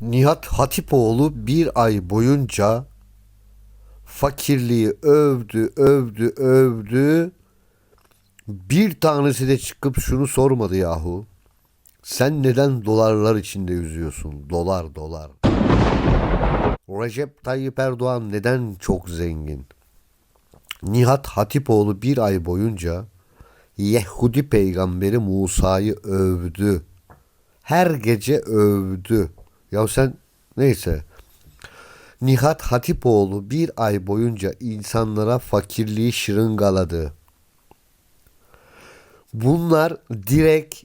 Nihat Hatipoğlu bir ay boyunca fakirliği övdü, övdü, övdü. Bir tanesi de çıkıp şunu sormadı yahu. Sen neden dolarlar içinde yüzüyorsun? Dolar, dolar. Recep Tayyip Erdoğan neden çok zengin? Nihat Hatipoğlu bir ay boyunca Yehudi peygamberi Musa'yı övdü. Her gece övdü. Ya sen neyse. Nihat Hatipoğlu bir ay boyunca insanlara fakirliği şırıngaladı. Bunlar direkt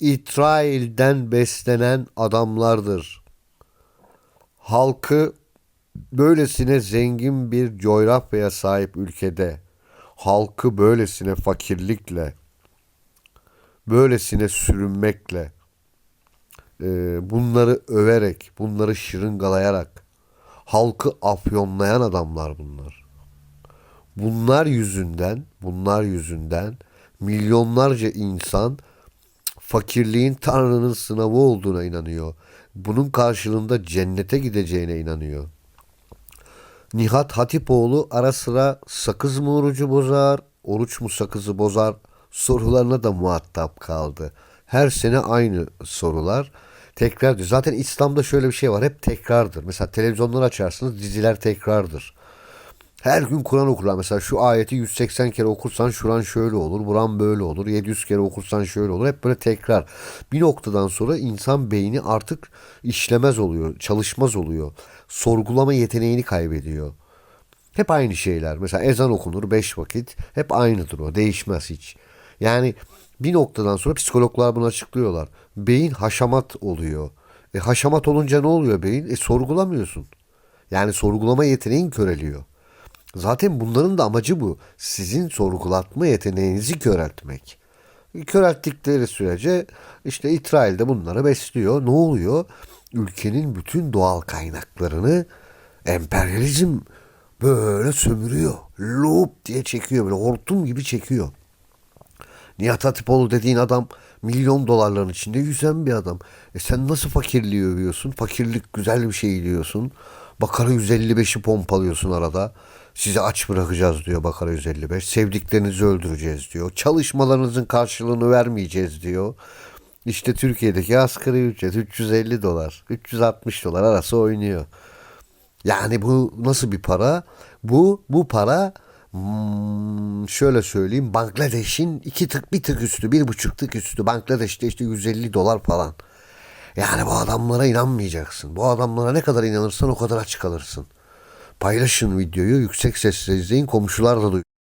İsrail'den beslenen adamlardır. Halkı böylesine zengin bir coğrafyaya sahip ülkede halkı böylesine fakirlikle, böylesine sürünmekle, e, bunları överek, bunları şırıngalayarak halkı afyonlayan adamlar bunlar. Bunlar yüzünden, bunlar yüzünden milyonlarca insan fakirliğin Tanrı'nın sınavı olduğuna inanıyor. Bunun karşılığında cennete gideceğine inanıyor. Nihat Hatipoğlu ara sıra sakız mı orucu bozar, oruç mu sakızı bozar sorularına da muhatap kaldı. Her sene aynı sorular. Tekrar diyor. Zaten İslam'da şöyle bir şey var. Hep tekrardır. Mesela televizyonları açarsınız diziler tekrardır. Her gün Kur'an okurlar. Mesela şu ayeti 180 kere okursan şuran şöyle olur, buran böyle olur. 700 kere okursan şöyle olur. Hep böyle tekrar. Bir noktadan sonra insan beyni artık işlemez oluyor, çalışmaz oluyor. Sorgulama yeteneğini kaybediyor. Hep aynı şeyler. Mesela ezan okunur 5 vakit. Hep aynıdır o. Değişmez hiç. Yani bir noktadan sonra psikologlar bunu açıklıyorlar. Beyin haşamat oluyor. E haşamat olunca ne oluyor beyin? E sorgulamıyorsun. Yani sorgulama yeteneğin köreliyor. Zaten bunların da amacı bu. Sizin sorgulatma yeteneğinizi köreltmek. Körelttikleri sürece işte İsrail de bunları besliyor. Ne oluyor? Ülkenin bütün doğal kaynaklarını emperyalizm böyle sömürüyor. Loop diye çekiyor böyle hortum gibi çekiyor. Nihat Hatipoğlu dediğin adam milyon dolarların içinde yüzen bir adam. E sen nasıl fakirliği övüyorsun? Fakirlik güzel bir şey diyorsun. Bakara 155'i pompalıyorsun arada. Sizi aç bırakacağız diyor Bakara 155. Sevdiklerinizi öldüreceğiz diyor. Çalışmalarınızın karşılığını vermeyeceğiz diyor. İşte Türkiye'deki asgari ücret 350 dolar, 360 dolar arası oynuyor. Yani bu nasıl bir para? Bu bu para hmm, şöyle söyleyeyim Bangladeş'in iki tık bir tık üstü bir buçuk tık üstü Bangladeş'te işte 150 dolar falan. Yani bu adamlara inanmayacaksın. Bu adamlara ne kadar inanırsan o kadar aç kalırsın. Paylaşın videoyu yüksek sesle izleyin komşular da duysun.